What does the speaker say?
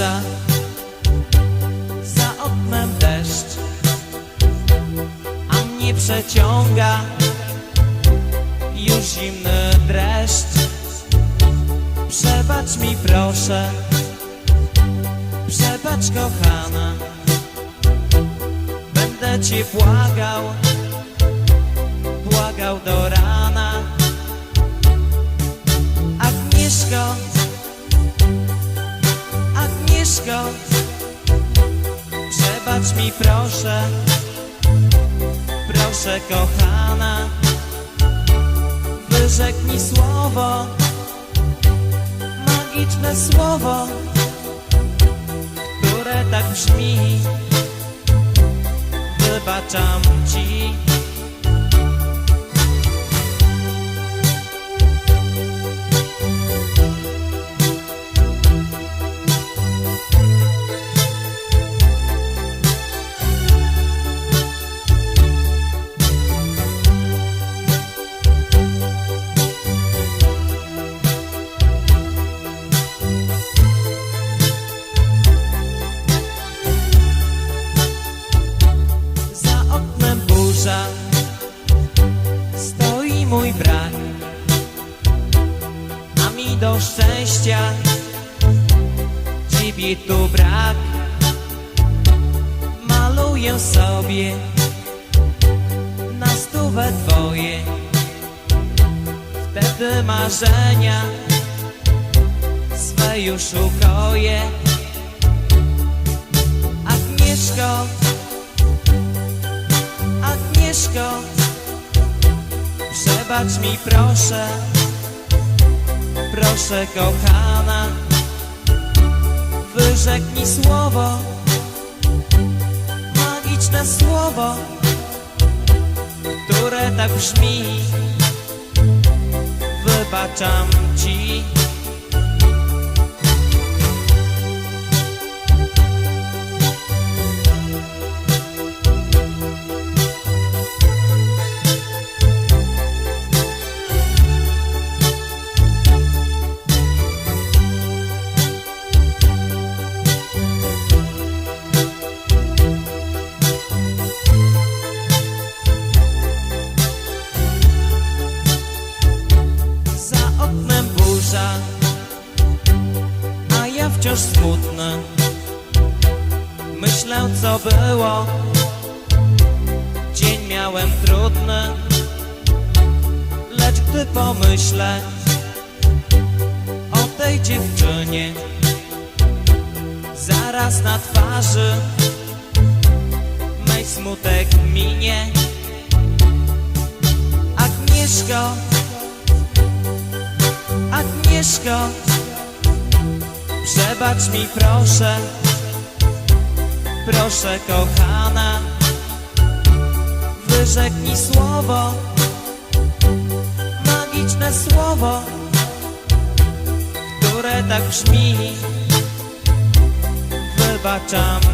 burza Za oknem deszcz A mnie przeciąga Już zimny dreszcz. Przebacz mi proszę Przebacz kochana. Będę cię błagał Błagał do rana. Przebacz mi proszę. Proszę kochana. Wyrzeknij słowo. Magiczne słowo Które tak brzmi. Wybaczam ci do szczęścia. Ciebie tu brak. Maluję sobie Na stówę twoje. Wtedy marzenia Swe już ukoję Agnieszko Agnieszko, przebacz mi proszę, proszę kochana, wyrzeknij słowo, magiczne słowo, które tak brzmi, wybaczam ci. A ja wciąż smutny. Myślę, co było, dzień miałem trudny. Lecz gdy pomyślę o tej dziewczynie, zaraz na twarzy mej smutek minie. Agnieszko, Agnieszko, przebacz mi proszę, proszę kochana, wyrzeknij słowo, magiczne słowo, które tak brzmi, wybaczam.